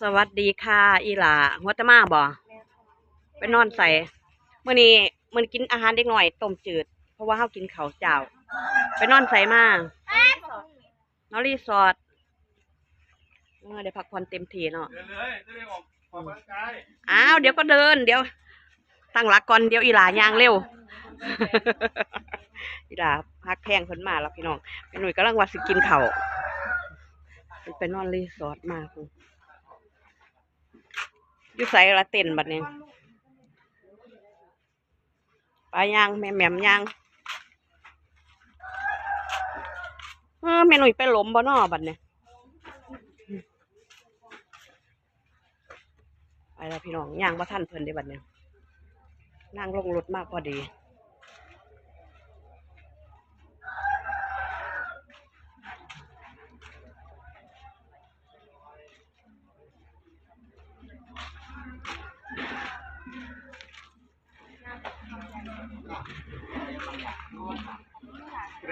สวัสดีค่ะ อีหลาหัวตะมาบ่ไปนอนใส่มื้อนี้มื้อนี้กินอาหารเด็กหน่อยต้มจืด เพราะว่าเฮากินข้าวเจ้า ไปนอนใส่มานอนรีสอร์ทเออได้พักผ่อนเต็มที่เนาะเดินเลยจะได้ออกออกกำลังกายอ้าวเดี๋ยวก็เดิน เดี๋ยว ตั้งหลักก่อนเดี๋ยวอีหลาย่างเร็ว อีหลาพักแพงเพิ่นมาแล้วพี่น้องแม่หนุ่ยกำลังว่าสิกินข้าวเพิ่นไปนอนรีสอร์ทมาพุ่น อยู่ใสละเต้นบัดนี้ปลาย่างแม่แหม่มย่างเออแม่หนุ่ยไปล้มบ่นอบัดเนี่ยไปแล้วพี่น้องย่างบ่ท่านเพิ่นได้บัดเนี่ยนั่งลงรถมากพอดี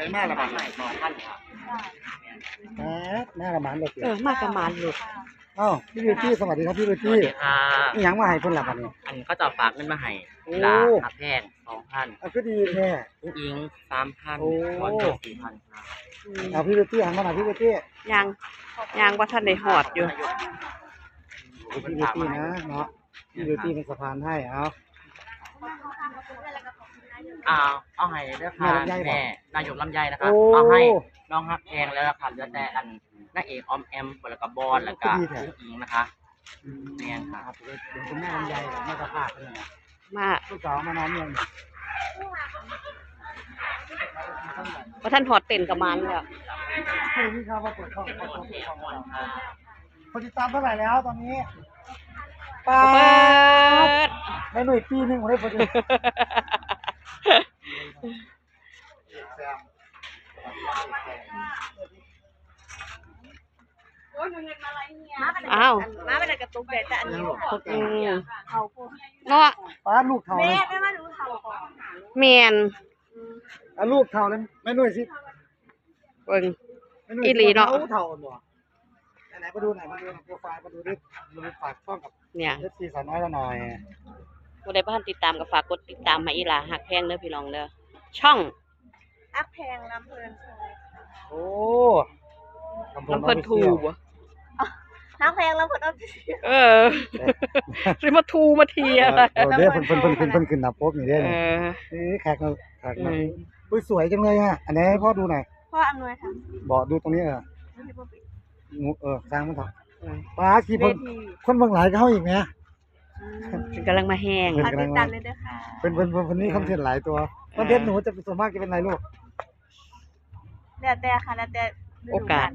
ไรมากละบาทไหนแหมแม่ละหมานเด็กเออมากประมาณลูกอ้าพี่บิวตี้สวัสดีครับพี่บิวตี้อ่านี่ยังมาให้เพิ่นหลับอันนี้อันก็จะฝากเงินมาให้โอ้ ลาหักแพงสองพันอะก็ดีแน่ผู้งอิงสามพันโอ้ บอลสี่พันครับอืมเอาพี่บิวตี้หันมาหน่อยพี่บิวตี้ย่างย่างว่าท่านได้หอดอยู่ พี่บิวตี้นะเนาะพี่บิวตี้เป็นสะพานให้เอา อ่าเอาให้เด้อค่ะแม่ลำไยบ่แม่นายกลำไยนะครับโอ้ เอาให้น้องฮักแพงแล้วล่ะค่ะเหลือแต่อันนางเอกออมแอมแล้วก็บอลแล้วก็ผู้อิงนะคะแม่นคครัรับบเดี๋ยวคุณแม่ลำไยกับแม่สะพานเนี่ยมาลูกสาวมานอนเมืองว่าท่านหอดเต้นกับมันแล้วพี่พี่ครับว่าเปิดช่องเปิดช่องเปิดช่องคนติดตามเท่าไหร่แล้วตอนนี้ป้าเปิดแม่หนุ่ยปีหนึงผมได้พอดี อ้าวมาเป็นกระตุกแต่แต่อันนี้อืมเขาพูดเนาะป้าลูกเท่าแม่เลยไม่มาดูเขาก่อนแมนอะลูกเท่าเลยแม่หนุ่ยสิเบิ่งแม่หนุ่ยอีหลีเนาะเท่าเท่าบ่ไหนๆมาดูหน่อยมาดูโปรไฟล์มาดูดิมาดูฝากช่องกับเนี่ยเอฟซีสาวน้อยเราหน่อยผู้ใดบ่ทันติดตามก็ฝากกดติดตามมาอีหลาหักแพงเด้อพี่น้องเด้อ ช่องอักแพงลำเพลินโชว์โอ้ลำเพิ่นทูบ่นักแพงลำเพลินเอาเออสิมาทูมาเทียเออเด้เพิ่นเพิ่นเพิ่นเพิ่นเพิ่นขึ้นหน้าปกนี่เด้เอนี่อนี่แขกมาแขกอืมามอุ้ยสวยจังเลยอะอันนี้ให้พ่อดูหน่อยพ่ออำนวยค่ะบอกดูตรงนี้เออไม่ใช่พ่อปิดงูเออสร้างมันเถอะเออป้ากี่เวคนทีคนเบิ่งหลายก็เฮาอีกแหมเป็นกำลังมาแห้งฝากติดตามเลยด้วยค่ะเป็นเพิ่นเพิ่นเพิ่นนี่คอนเทนต์หลายตัว คอนเทนต์หนูจะเป็นส่วนมากจะเป็นอะไรลูก แล้วแต่ค่ะแล้วแต่ฤดูโอกาส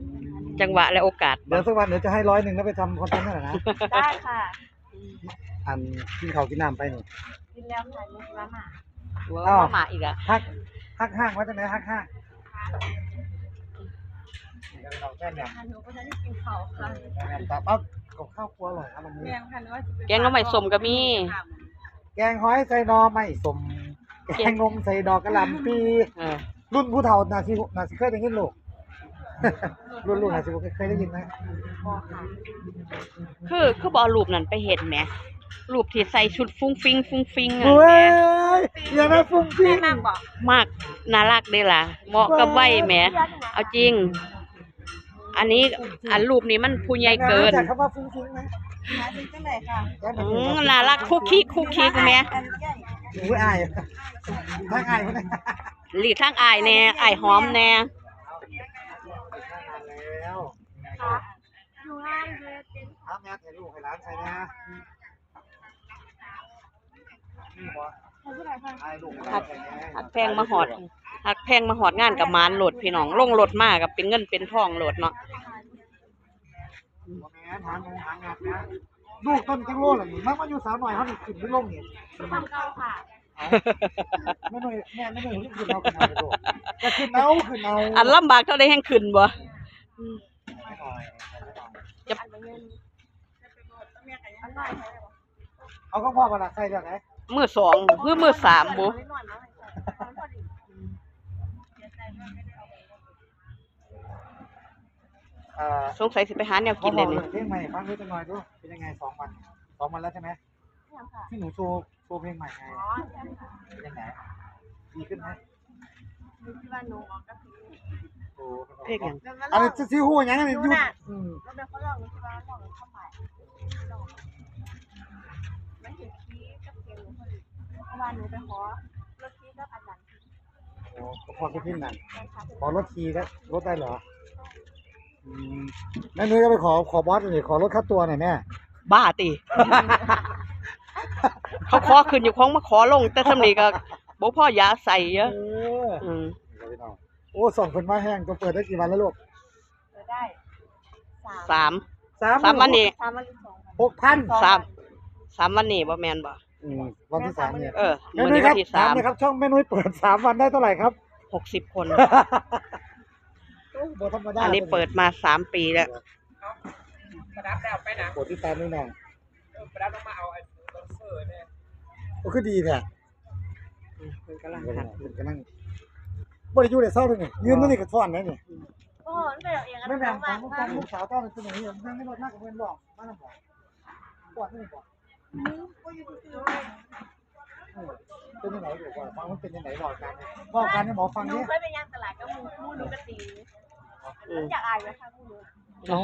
จังหวะและโอกาส เดี๋ยวสักวันเดี๋ยวจะให้ร้อยหนึ่งแล้วไปทำคอนเทนต์นั่นแหละนะได้ค่ะ อันกินข้าวกินน้ำไปนี่กินแล้วค่ะลูกละหมาว้าว มาอีกอะฮักฮักห้างว่าจะไหนฮักห้างนี่เราแม่แหม่มค่ะหนูก็จะได้กินเขาค่ะแม่แหม่มตาปั๊บกับข้าวครัวอร่อยครับวันนี้แม่ค่ะหนูว่าจะเป็นแกงหน้ำใหม่สมก็มี แกงหอยใส่หนอไม่สม แกงนมใส่ดอกกระหล่ำปีเออรุ่นผู้เฒ่านาสินาสิเคยได้ยินลูก รุ่นลูกนาสิเคยได้ยินไหมคือคือบ่เอารูปนั้นไปเห็นแหมรูปที่ใส่ชุดฟุ้งฟิงฟุ้งฟิงอะเฮ้แหมยอย่านะฟุ้งฟิ้แม่งมากบอกมากน่ารักเด้ล่ะ เหมาะกับวัยแหมเอาจริง อันนี้อันรูปนี้มันผู้ใหญ่เกิน จากคำว่าฟุ้งฟิ้งไหมหาจริงจังเลยค่ะแกมาอืถึงมน่ารักคุกคิกคุกคิกแหม่อันใหญ่ หนูอายทักอายคนนี้หลีกทางอายแน่อายหอมแน่แล้วค่ะอยู่ง่ายเลยครับแม่ถ่ายรูปให้ร้านใส่นะนี่บ่เขาพูดอะไรคะถ่ายรูปให้ร้านใส่นะหักแพงมาหอดหักแพงมาหอดงานกับมานโหลดพี่น้องลงรถมากับเป็นเงินเป็นทองโหลดเนาะ บ่แม่นหางงหางงัดนะลูกต้นจังโลล่ะนี่มักมาอยู่สาวหน่อยเขานี่ขึ้นไปลงนี่ทำเก่าค่ะแม่หน่อยแม่แม่หน่อยขึ้นเอาขึ้นเอาไปดูจะขึ้นเอาขึ้นเอาอันลำบากเท่าได้แห่งขึ้นบ่ไม่หน่อยจะอร่อยเอาก็พ่อมาละใส่เดี๋ยวไหนมือสองมือมือสามบุ อนแล้วมันพอดีไปอ่อสงสัยสิไปหาแนวกินเลยเลเนี่ยเพลงใหม่ฟังดูจังหน่อยดูเป็นยังไงสองวันสองวันแล้วใช่ไหมยังค่ะที่หนูโชว์โชว์เพลงใหม่ไงอ๋อใช่ค่ะเป็นยังไงดีขึ้นไหมดูที่ว่าหนูก็คือโอ้เพลงหยังแล้วก็ลอันอนี้งจะซื้อหูยังไงเนี่ยหนูยุน่ะอืมแล้วเดี๋ยวเขาลองดูที่ว่าลองเข้าไปลองไม่เห็นคีย์กับเพลงหนูพอดีเพราะว่าหนูไปขอรถคีย์กับอาจารย์โอ้ก็พอจะพิมพ์นั่นนะคะขอรถทีก็รถได้เหรออืม แม่นุ้ยก็ไปขอขอบอสหน่อยขอรถค่าตัวหน่อยแม่บ้าติ เขาขอขึ้นอยู่ของมาขอลง แต่สำนีก็บ่พ่อยาใส่เยอะเอออืมเดี๋ยวพี่น้องโอ้ส่งคนมาแห้งก็เปิดได้กี่วันแล้วลูกเออได้สามสามสามวันนี้สามวันที่สองค่ะหกพันสามสามวันนี้บ่แม่นบ่อืมวันที่สามเนี่ยเออแม่วันนุ้ยนี้ควัรับนที่ถาสามมเลยครับช่องแม่นุ้ยเปิดสามวันได้เท่าไหร่ครับ หกสิบคน โอ้โหธรรมดาอันนี้เปิดมาสามปีแล้วประดับแล้วไปนะกดที่ตามนี่น้องประดับต้องมาเอาไอ้รถเซอร์เนี่ยโอ้คือดีเนี่ยเพิ่นกำลังเดี๋ยวหัดนะมันก็นั่งบริยูได้เศร้าเลยนี่ยืนนั่นนี่ก็ฟ้อนนะนี่โอ้โหมันเป็นแบบเองอะไม่แม่นมากของมากลูกสาวต้อนเป็นอย่างนี้นั่งไม่รถมากกับเพื่อนบอกมาน้ำบอกปวดนี่บอกเออเป็นยังไงดูก่อนฟังมันเป็นยังไงบอกกันบอกกันให้หมอฟังหนูนี่เคยไปย่างตลาดกับหมูหมูหนูกระตี อืมอยากอายไหมคะหมูเอา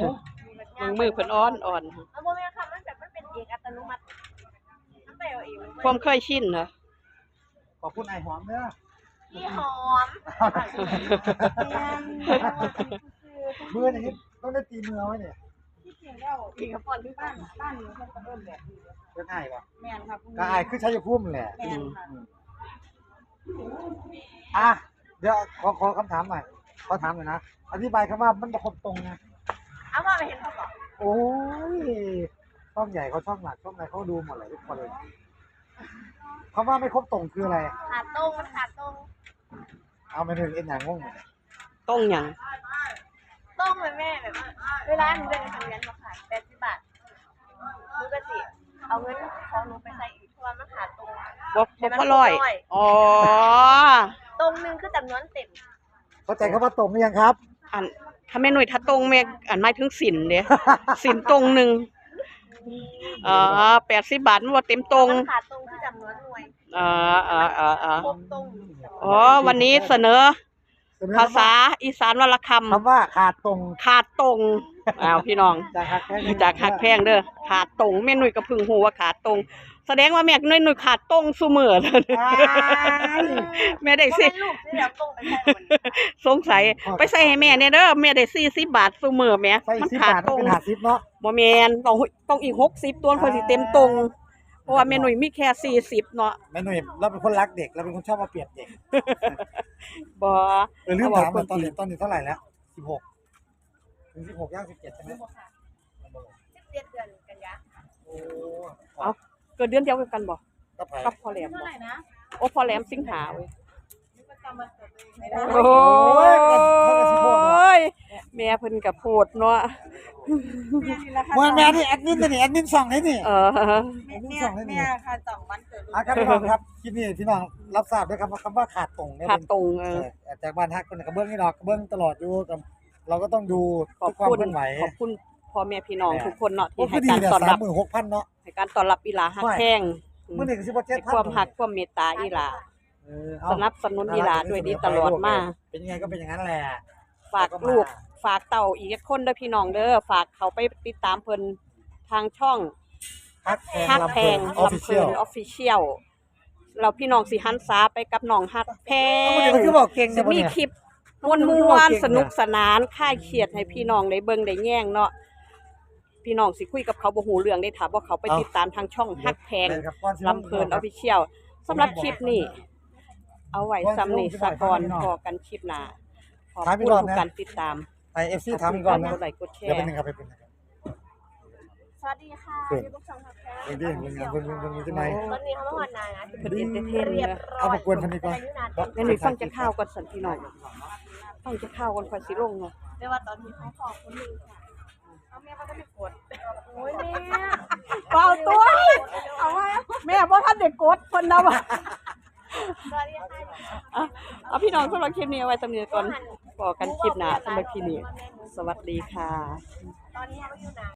มือมือเพิ่นอ่อนอ่อนมันโมเมนต์ค่ะมันแบบมันเป็นเอกอัตโนมัติมันไปเอาเองมันความเคยชินเหรอขอบคุณไอ้หอมเด้อพี่หอมเบื่ออย่างนี้ต้องได้ตีมือไว้เนี่ยที่จริงแล้วเอกก่อนที่บ้านบ้านหนูเพิ่นก็เริ่มแบบนี้เป็นไอ้ปะแม่นค่ะคุณก็ไอ้คือชัยภูมิแหละแม่นค่ะอะเดี๋ยวขอขอคำถามหน่อย ขอถามหน่อยนะ อธิบายคำว่ามันประคบตรงนะเอามาไปเห็นเขาก่อนโอ้ยช่องใหญ่เขาช่องหลักช่องไหนเขาดูหมดเลยทุกคนเลยคำว่าไม่ครบตรงคืออะไร ขาดตรงมันขาดตรงเอาไปหนึ่งเอ็นอย่างงงต้องหยังตรงเลยแม่แบบเวลาหนูเดินไปทำงานมาขายแปดสิบบาทหนูก็สิเอาเงินของหนูไปใส่อีกเพราะว่ามันขาดตรงบ่บ่พอร้อย อ๋อ ตรงหนึงคือจำนวนเต็ม เข้าใจคำว่าตรงหรือยังครับ อันถ้าแม่หน่วยถ้าตรงแม่อันหมายถึงสินเด้สินตรงหนึงอ๋อ80บาทมันบ่เต็มตรงมันขาดตรงคือจำนวนหน่วยอ่าอ่าอ่าอ่าครบตรงอ๋อวันนี้เสนอ ภาษาอีสานวรรณคคำว่าขาดตรงำขาดตรงอ้าวพี่น้องจากหักแพงจากหักแพงเด้อขาดตรงแม่นุ่ยก็เพึ่งฮู้ว่าขาดตรง แสดงว่าแม่นุ่ยนุ่ยขาดตรงซุมื้อเด้ออ้ายแม่ได้ก็สิเป็นลูกที่แล้วตรงไปใช่หมดสงสัยไปใส่ให้แม่เนี่ยเด้อแม่ได้40บาทซุมื้อแม่ใส่มันสิบขาดบาทตมันรงเป็นหาสิบเนาะบ่แม่นต้องต้องอีก60ตัวค่อยสิเต็มตรงเพราะว่าแม่นุ่ยมีแค่40เนาะแม่หนุ่ยเราเป็นคนรักเด็กเราเป็นคนชอบมาเปรียบเด็กบ่เออลืมเอถามควตอนจรินี้งตอนนี้เท่าไหร่แล้วสิบหกถึงสิบหกย่างสิบเจ็ดใช่ไหมสิบเจ็ดเดือนกันยาโอ้เอา เกิดเดือนเดียวกันบ่ก็ไปกับพ่อแหลมเท่าบ่ไหร่นะโอ้พ่อแหลมสิงหาเว้ยประจำวันเกิดตัวเองไม่ได้โอ้ยแม่เพิ่นก็โพดเนาะเมื่อแม่นี่แอดมินตัวนี่แอดมินสองนี่นี่เออแอดมินสองนี่นี่ค่ะสองวันเกิดลูกอะครับพี่น้องครับคลิปนี้พี่น้องรับทราบด้วยครับว่าคำว่าขาดตรงเนี่ยขาดเป็นตรงเอเอออจากบ้านฮักคนกระเบื้องนี่ดอกกระเบื้องตลอดอยู่กับเราก็ต้องดูขอบทุกความคุณเคลื่อนไหวขอบคุณพ่อแม่พี่น้องทุกคนเนาะโอ้ที่คืให้อดีการเนี่ยต้อนสารัมบ หมื่นหกพันเนาะให้ การต้อนรับอีหลาฮักแพงเมื่อหนึ่งสิบเจ็ดให้พันความฮักความเมตตาอีหลาเออเอาสนับสนุนอีหลาด้วยดีตลอดมาเป็นยังไงก็เป็นอย่างนั้นแหละฝากลูกฝากเต่าอีกคนเด้อพี่น้องเด้อฝากเขาไปติดตามเพิ่นทางช่องฮักแพงฮักลำแพเพลิงนออฟฟิลำเชีเพิ่ยนลออฟฟิเชียลเราพี่น้องสิหันษาไปกับน้องฮักแพเมื่อกี้งมันคือบอกเก่งจะเนี่ยมีเนี่ยคลิปมวนมวนๆสนุกสนานคลายเครียดให้พี่น้องได้เบิ่งได้แย่งเนาะ พี่น้องสิคุยกับเขาบ่ฮู้เรื่องได้ถามว่าเขาไปติดตามทางช่องฮักแพงครับก้อนสิลำเพลินออฟฟิเชียลสำหรับคลิปนี้ เอาไว้ซ้ำนี่สะก่อนพอกันคลิปหน้าขอบคุณทุกการติดตามไอเอฟซีถามอีกก่อนนะกดไลค์กดแชเดี๋ยวร์เป็นหนึ่งครับไปเป็นหนึ่งครับสวัสดีค่ะเพิ่นพี่บุ๊กช่องทักแท้เดี๋ยวดิเพิ่นเพิ่นเพิ่นเพิ่นเพิ่นที่ไหนตอนนี้เขามาหอดนายนะเพิ่นเอนเตอร์เทนเรียบนะร้อยเอามากวนเพิ่นดีกว่าอายุนานเต็มงั้นหนูฟังจะข้าวก่อนสันพี่น้องฟังจะข้าวก่อนค่อยสิลงเนาะเรียกว่าตอนนี้เขาขอคนหนึ่งค่ะ โอ้ยแม่เปล่าตัวเอาไว้แม่บ่ท่านเด็กดคนนะว่าอะเอาพี่น้องสำหรับคลิปนี้เอาไว้ตำเนียก่อนบอกกันคลิปหน้าสำหรับคลิปนี้แม่หนูสวัสดีค่ะ